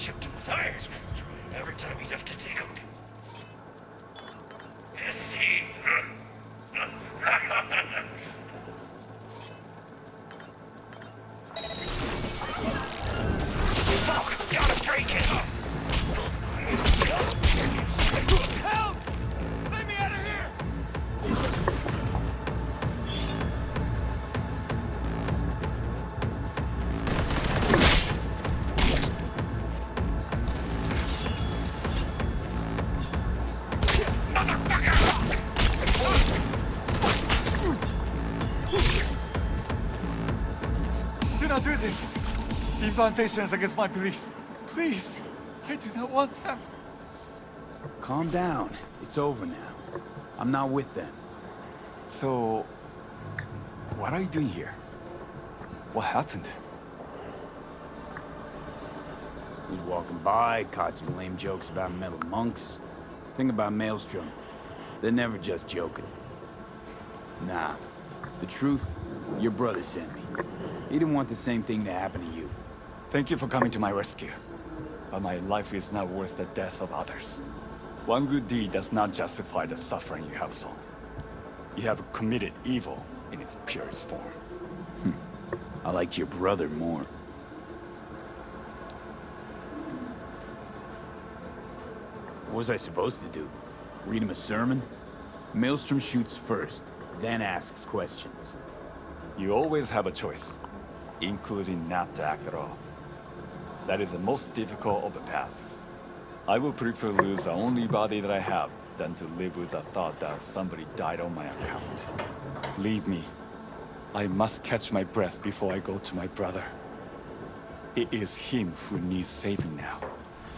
shipped him with irons every time he'd have to take them. Not do this! The implantation is against my beliefs. Please, I do not want them. Calm down. It's over now. I'm not with them. So, what are you doing here? What happened? Was walking by, caught some lame jokes about metal monks. Thing about Maelstrom, they're never just joking. Nah, the truth, your brother sent me. He didn't want the same thing to happen to you. Thank you for coming to my rescue. But my life is not worth the deaths of others. One good deed does not justify the suffering you have sown. You have committed evil in its purest form. Hmm. I liked your brother more. What was I supposed to do? Read him a sermon? Maelstrom shoots first, then asks questions. You always have a choice, including not to act at all. That is the most difficult of the paths. I would prefer lose the only body that I have than to live with the thought that somebody died on my account. Leave me. I must catch my breath before I go to my brother. It is him who needs saving now.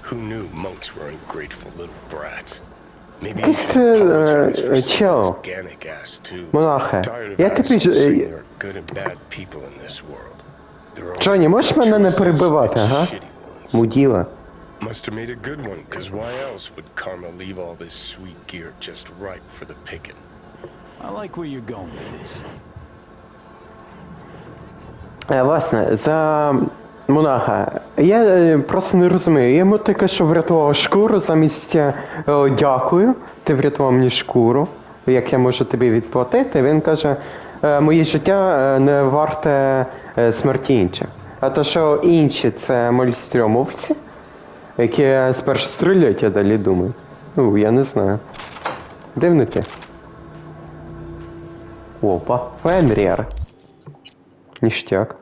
Who knew monks were ungrateful little brats? Maybe you should organic ass too. Monarch, tired of yeah, asking, good and bad people in this world. Джонні, можеш мене не перебивати, ага? Муділа. Must have made a good one, cause why else would Karma leave all this sweet gear just ripe for the picking? I like where you're going with this. Е, Власне, за монаха. Я е, просто не розумію. Я йому тільки що врятував шкуру замість е, о, дякую. Ти врятував мені шкуру. Як я можу тобі відплатити? Він каже, «Е, моє життя е, не варте е, смерті інших. А то, що інші це мольстрьомовці, які спершу стріляють, а далі думають. Ну, я не знаю. Дивно ти. Опа, Фенріар. Ніштяк.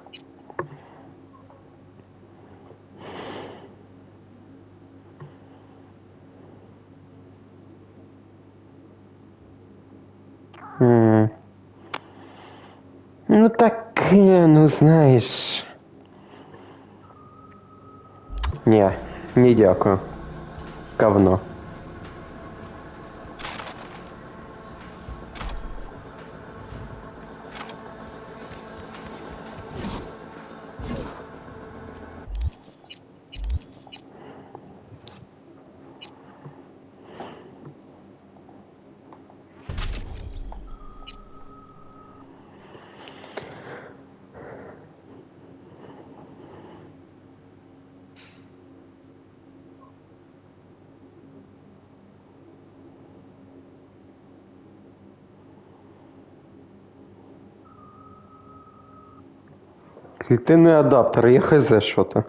М. Ну таке, ну знаєш. Ні, не дякую. Говно. Клітинний адаптер, я хз що то.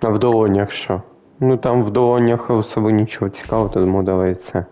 А в долонях що? Ну там в долонях особо нічого цікавого, тому давай це.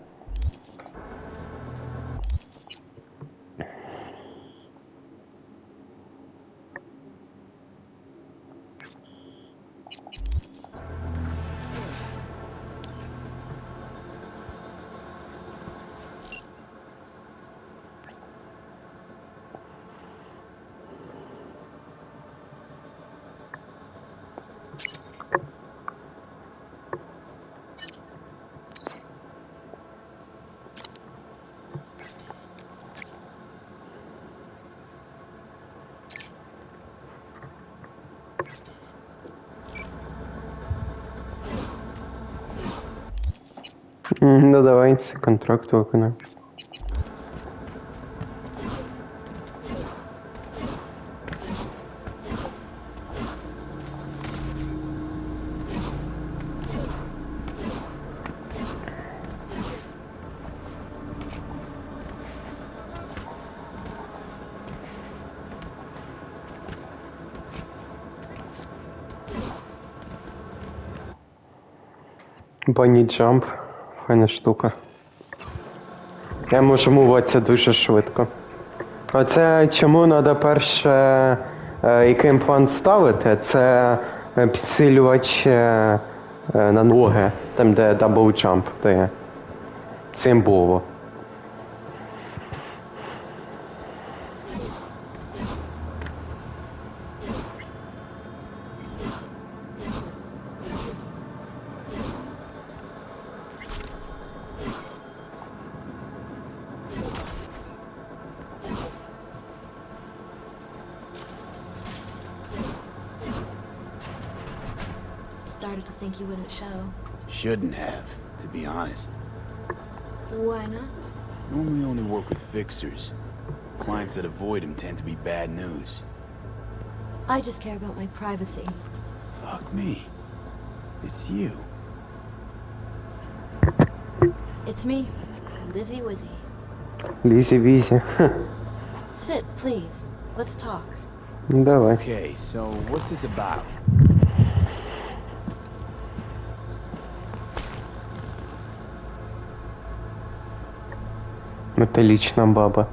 Ну давай контракт виконай. Bunny jump. Файна штука. Я можу муватися дуже швидко. Оце чому треба перше, е, який імплант ставити, це е, підсилювач е, на ноги, там де дабл джамп, то є. Символо. Started to think you wouldn't show. Shouldn't have, to be honest. Why not? Normally only work with fixers. Clients that avoid him tend to be bad news. I just care about my privacy. Fuck me. It's you. It's me, Lizzie Wizzy. Лізі візі. Sit, please. Let's talk. Давай. Okay, so what's this about? Металічна баба.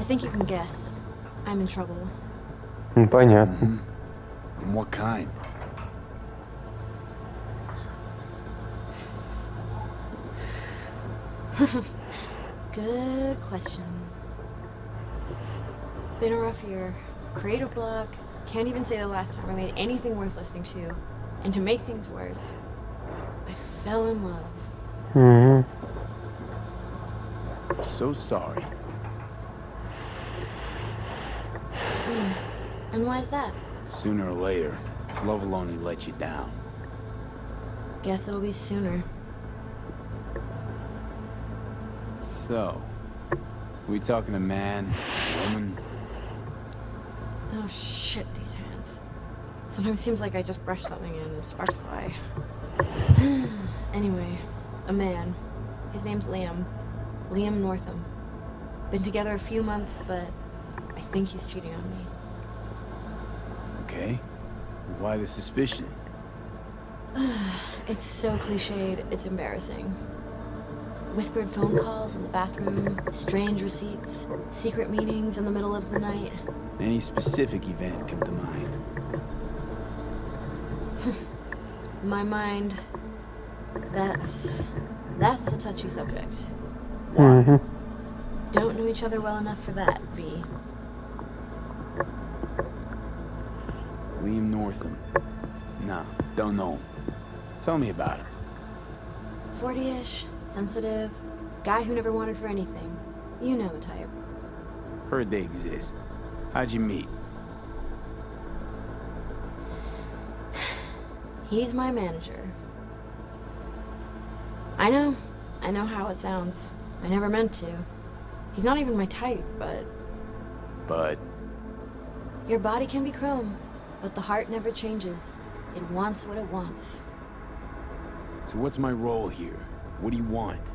I think you can guess. I'm in trouble. М, Понятно. And what kind? Good question. Been a rough year. Creative block. Can't even say the last time I made anything worth listening to. And to make things worse, I fell in love. Mm hmm. I'm so sorry. Hmm. And why is that? Sooner or later, love will only let you down. Guess it'll be sooner. So, we talking a man, woman? Oh shit, these hands. Sometimes seems like I just brush something and sparks fly. anyway, a man. His name's Liam. Liam Northam. Been together a few months, but I think he's cheating on me. Okay. Why the suspicion? It's so cliched, it's embarrassing. Whispered phone calls in the bathroom, strange receipts, secret meetings in the middle of the night. Any specific event come to mind? My mind. That's that's a touchy subject. Mm-hmm. Don't know each other well enough for that, V. Liam Northam. No, don't know him. Tell me about him. 40-ish, sensitive, guy who never wanted for anything. You know the type. Heard they exist. How'd you meet? He's my manager. I know, I know how it sounds. I never meant to. He's not even my type, but But your body can be chrome, but the heart never changes. It wants what it wants. so what's my role here? What do you want?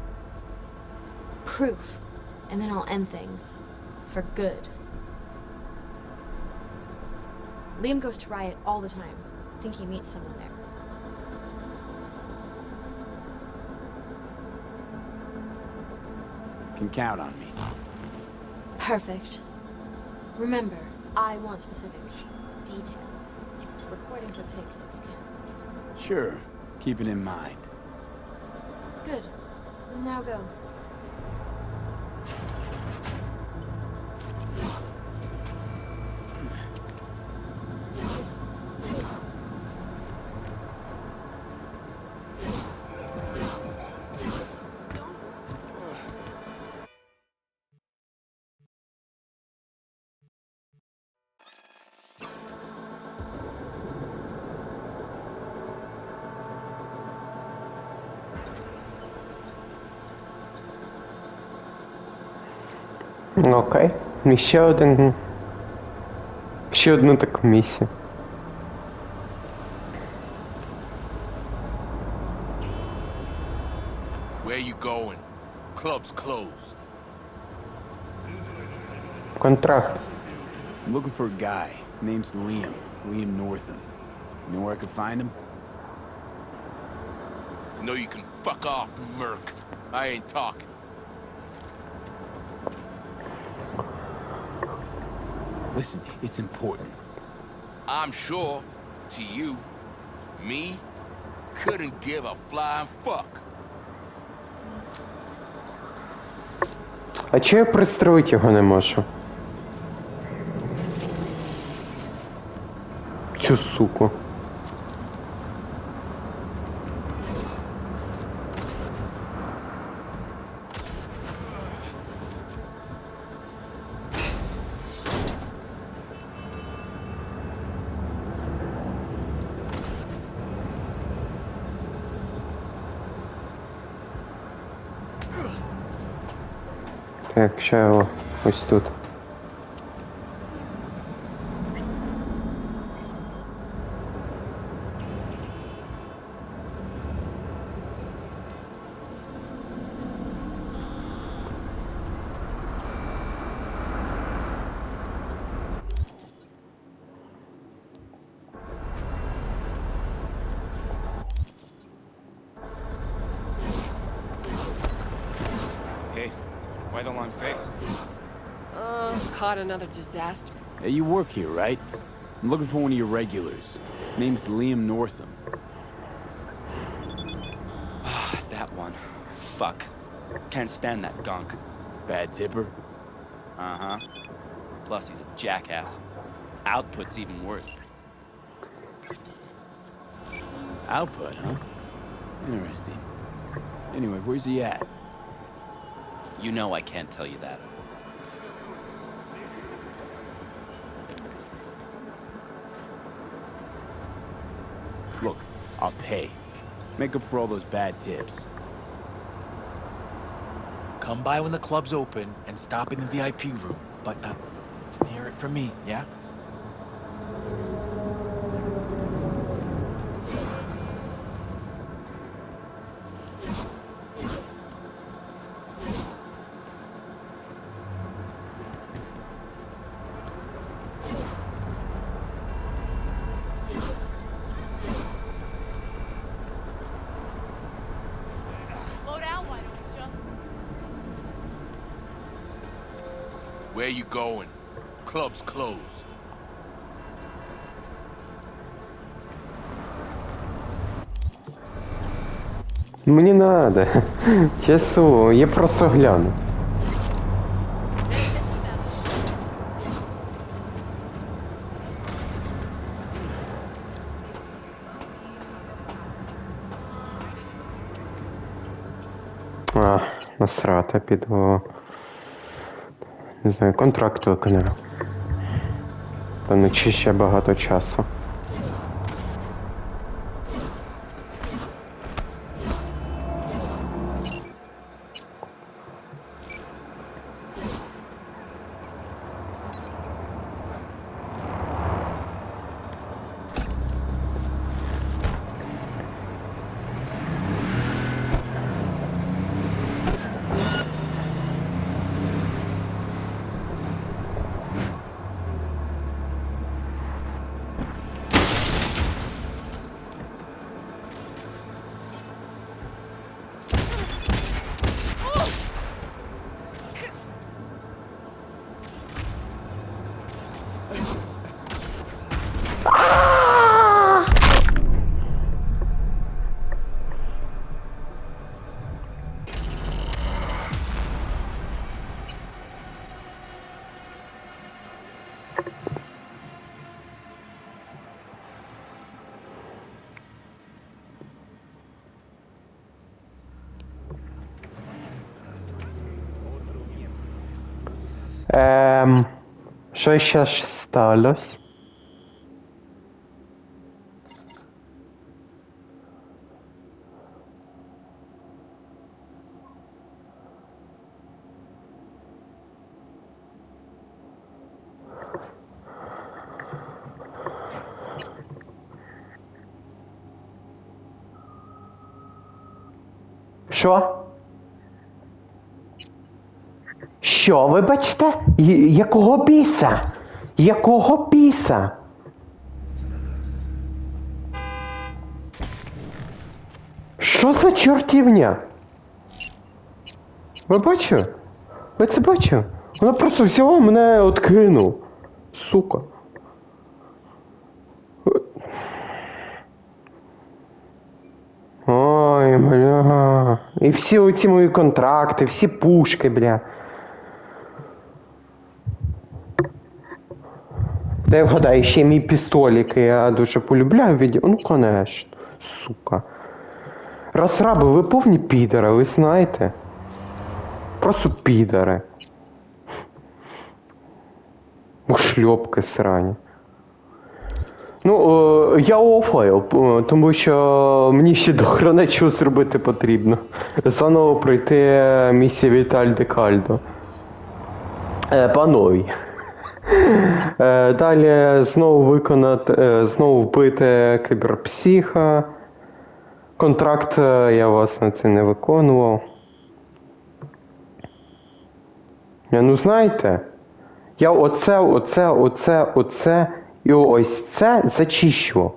Proof, and then I'll end things. For good. Liam goes to Riot all the time. I think he meets someone there. Can count on me. Perfect. Remember, I want specifics, details. Recordings of pics if you can. Sure. Keep it in mind. Good. Now go. Окей. І ще один. Ще одна така місія. Where you going? Club's closed. Контракт. I'm looking for a guy. Name's Liam. Liam Northam. You know where I could find him? No, you can fuck off, Merc. I ain't talking. Listen, it's important. I'm sure, to you, me, couldn't give a flying fuck. А чого я пристроїти його не можу? Цю суку. Ще його ось тут. Why the long face? Oh, caught another disaster. Hey, you work here, right? I'm looking for one of your regulars. Name's Liam Northam. Ah, That one. Fuck. Can't stand that gunk. Bad tipper? Uh huh. Plus, he's a jackass. Output's even worse. Output, huh? Interesting. Anyway, where's he at? You know I can't tell you that. Look, I'll pay. Make up for all those bad tips. Come by when the club's open and stop in the VIP room. But, uh, hear it from me, yeah? Where you going? Club's closed. Мені надо. Часу, я просто гляну. А, насрата піду. Не знаю, контракт виконав. Та чи ще багато часу. Ем, Przesiaż stalość? Sure. Що? Вибачте? Якого біса? Якого біса? Що за чортівня? Ви бачили? Ви це бачили? Вона просто взяла мене откинув. Сука. Ой, бля. І всі оці мої контракти, всі пушки, бля. Дай вгадай, ще мій пістолік, я дуже полюбляю від... Ну, конечно, сука. Розраби, ви повні підери, ви знаєте? Просто підери. Ушльопки срані. Ну, е, я офлаю, п- тому що мені ще до хрена чого зробити потрібно. Заново пройти місію Віталь де Кальдо. Е. Е, далі знову виконати, е, знову вбити кіберпсиха. Контракт е, я власне це не виконував. Ну знаєте, я оце, оце, оце, оце і ось це зачищу.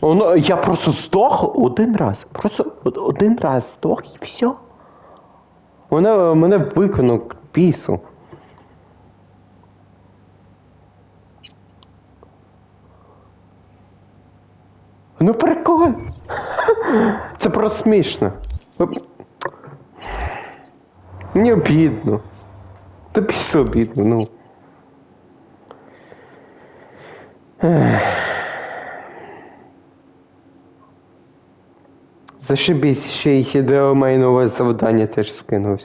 Воно, я просто здох один раз. Просто один раз здох і все. Мене, мене виконав к пісу. Ну прикольно. Це просто смішно. Мені обідно. Тобі все обідно, ну. Зашибись, ще й хідеомей нове завдання теж скинув.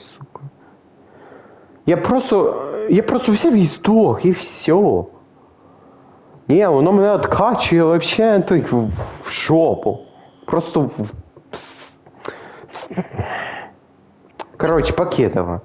Я просто. Я просто взяв і здох, і все. Ні, воно мене откачує вообще той в, жопу. Просто в. Короче, Покедова.